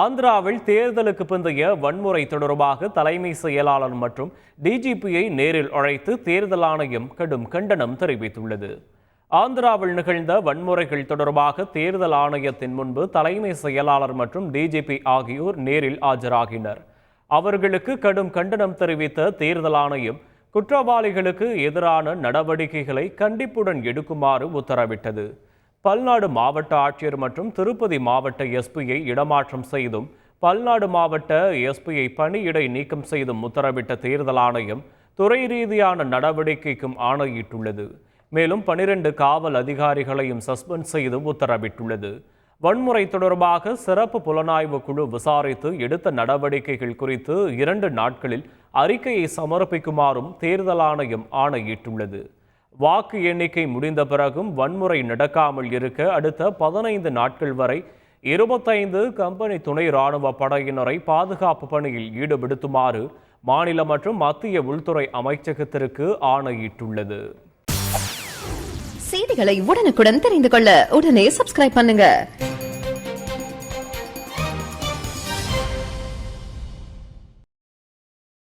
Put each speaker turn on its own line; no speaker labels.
ஆந்திராவில் தேர்தலுக்கு பிந்தைய வன்முறை தொடர்பாக தலைமை செயலாளர் மற்றும் டிஜிபியை நேரில் அழைத்து தேர்தல் ஆணையம் கடும் கண்டனம் தெரிவித்துள்ளது. ஆந்திராவில் நிகழ்ந்த வன்முறைகள் தொடர்பாக தேர்தல் ஆணையத்தின் முன்பு தலைமை செயலாளர் மற்றும் டிஜிபி ஆகியோர் நேரில் ஆஜராகினர். அவர்களுக்கு கடும் கண்டனம் தெரிவித்த தேர்தல் ஆணையம் குற்றவாளிகளுக்கு எதிரான நடவடிக்கைகளை கண்டிப்புடன் எடுக்குமாறு உத்தரவிட்டது. பல்நாடு மாவட்ட ஆட்சியர் மற்றும் திருப்பதி மாவட்ட எஸ்பியை இடமாற்றம் செய்தும் பல்நாடு மாவட்ட எஸ்பியை பணியிடை நீக்கம் செய்தும் உத்தரவிட்ட தேர்தல் ஆணையம் துறை ரீதியான நடவடிக்கைக்கும் ஆணையிட்டுள்ளது. மேலும் பனிரெண்டு காவல் அதிகாரிகளையும் சஸ்பெண்ட் செய்து உத்தரவிட்டுள்ளது. வன்முறை தொடர்பாக சிறப்பு புலனாய்வு குழு விசாரித்து எடுத்த நடவடிக்கைகள் குறித்து இரண்டு நாட்களில் அறிக்கையை சமர்ப்பிக்குமாறும் தேர்தல் ஆணையம் ஆணையிட்டுள்ளது. வாக்கு எண்ணிக்கை முடிந்த பிறகும் வன்முறை நடக்காமல் இருக்க அடுத்த பதினைந்து நாட்கள் வரை இருபத்தைந்து கம்பெனி துணை ராணுவ படையினரை பாதுகாப்பு பணியில் ஈடுபடுத்துமாறு மாநில மற்றும் மத்திய உள்துறை அமைச்சகத்திற்கு ஆணையிட்டுள்ளது.
செய்திகளை உடனுக்குடன் தெரிந்து கொள்ள உடனே சப்ஸ்கிரைப் பண்ணுங்க.